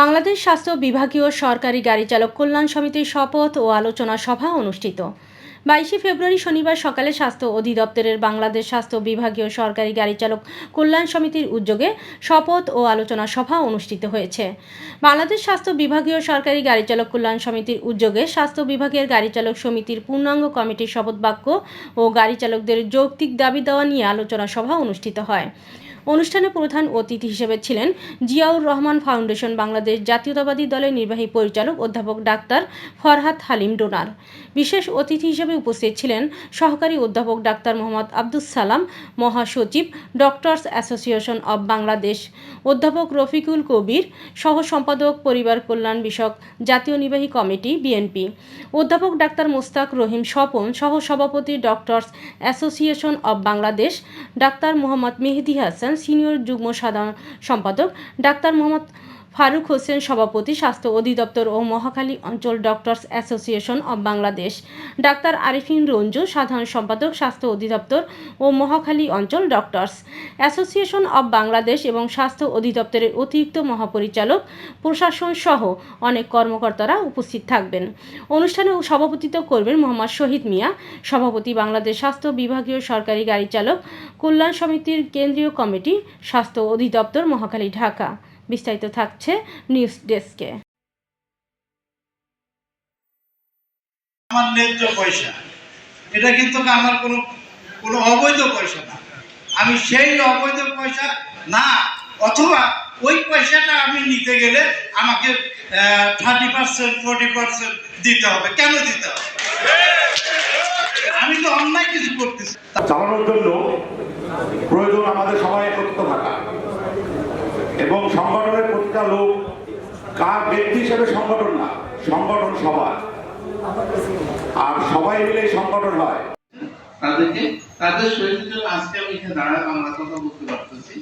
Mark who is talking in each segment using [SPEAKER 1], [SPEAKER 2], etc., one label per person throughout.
[SPEAKER 1] বাংলাদেশ স্বাস্থ্য বিভাগীয় সরকারি গাড়ি চালক কল্যাণ সমিতির শপথ ও আলোচনা সভা অনুষ্ঠিত। বাইশে ফেব্রুয়ারি শনিবার সকালে স্বাস্থ্য অধিদপ্তরের বাংলাদেশ স্বাস্থ্য বিভাগীয় সরকারি গাড়ি চালক কল্যাণ সমিতির উদ্যোগে শপথ ও আলোচনা সভা অনুষ্ঠিত হয়েছে। বাংলাদেশ স্বাস্থ্য বিভাগীয় সরকারি গাড়ি চালক কল্যাণ সমিতির উদ্যোগে স্বাস্থ্য বিভাগের গাড়ি চালক সমিতির পূর্ণাঙ্গ কমিটির শপথ বাক্য ও গাড়ি চালকদের যৌক্তিক দাবি দেওয়া নিয়ে আলোচনা সভা অনুষ্ঠিত হয়। অনুষ্ঠানে প্রধান অতিথি হিসেবে ছিলেন জিয়াউর রহমান ফাউন্ডেশন বাংলাদেশ জাতীয়তাবাদী দলের নির্বাহী পরিচালক অধ্যাপক ডাক্তার ফরহাদ হালিম ডোনার। বিশেষ অতিথি হিসেবে উপস্থিত ছিলেন সহকারী অধ্যাপক ডাক্তার মোহাম্মদ আব্দুস সালাম, মহাসচিব ডক্টরস অ্যাসোসিয়েশন অব বাংলাদেশ, অধ্যাপক রফিকুল কবির, সহ সম্পাদক পরিবার কল্যাণ বিষয়ক জাতীয় নির্বাহী কমিটি বিএনপি। অধ্যাপক ডাক্তার মোস্তাক রহিম স্বপন, সহ সভাপতি doctors association of Bangladesh, doctor Mohammad Mehedi Hasan senior যুগ্ম সাধারণ সম্পাদক ডাক্তার মোহাম্মদ ফারুক হোসেন সভাপতি, স্বাস্থ্য অধিদপ্তর ও মহাখালী অঞ্চল doctors association of Bangladesh. Doctor Arifin Ranju, সাধারণ সম্পাদক, স্বাস্থ্য অধিদপ্তর ও মহাখালী অঞ্চল ডক্টরস। অ্যাসোসিয়েশন অব বাংলাদেশ এবং স্বাস্থ্য অধিদপ্তরের অতিরিক্ত মহাপরিচালক, প্রশাসন সহ অনেক কর্মকর্তারা উপস্থিত থাকবেন। অনুষ্ঠানে সভাপতিত্ব করবেন মোহাম্মদ শহীদ মিয়া, সভাপতি বাংলাদেশ স্বাস্থ্য বিভাগীয় সরকারি গাড়ি চালক কল্যাণ সমিতির কেন্দ্রীয় কমিটি, স্বাস্থ্য অধিদপ্তর মহাখালী ঢাকা। বিস্তারিত থাকছে নিউজ ডেস্কে।
[SPEAKER 2] আমার ন্যায্য পয়সা। এটা কিন্তু আমার কোনো কোনো অবৈধ পয়সা না। আমি সেই অবৈধ পয়সা না অথবা ওই পয়সাটা আমি নিতে গেলে আমাকে থার্টি পার্সেন্ট ফোর্টি পার্সেন্ট দিতে হবে। কেন দিতে হবে? আমি তো অন্যায় কিছু করতেছি।
[SPEAKER 3] চালানোর জন্য প্রয়োজন আমাদের সবাই এবং সংগঠনের প্রতিটা লোক কার ব্যক্তি হিসেবে সংগঠন না, সংগঠন সবার। আর সবাই মিলে সংগঠন হয়।
[SPEAKER 4] তাদেরকে, তাদের শরীরের আজকে আমি এখানে দাঁড়ায় বাংলা কথা বলতে পারতেছি।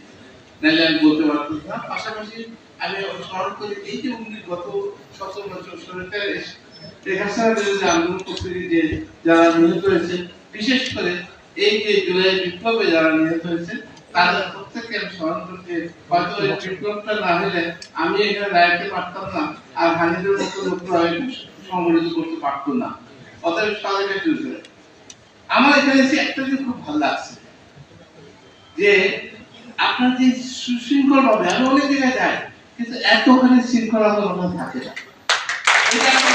[SPEAKER 4] নাহলে আমি বলতে পারতেছি না। পাশাপাশি আমি স্মরণ করি, এই যে উনি গত সতেরো বছর শরীরটা বিরুদ্ধে আন্দোলন করতে যে যারা নিহত হয়েছে, বিশেষ করে এই যে জুলাই বিপ্লবে যারা নিহত হয়েছে তাদের প্রত্যেককে আমি স্মরণ করতে হয়তো এই বিপ্লবটা না হলে আমি এখানে দাঁড়াতে পারতাম না, আর হানিদের মতো লোকরা সংগঠিত করতে পারতো না। অতএব তাদেরকে চলছে আমার এখানে এসে একটা জিনিস খুব ভালো লাগছে, যে আপনার যে সুশৃঙ্খল ভাবে, আমি অনেক জায়গায় যাই, কিন্তু এতখানি শৃঙ্খলতা ওখানে থাকে না। এটা আমার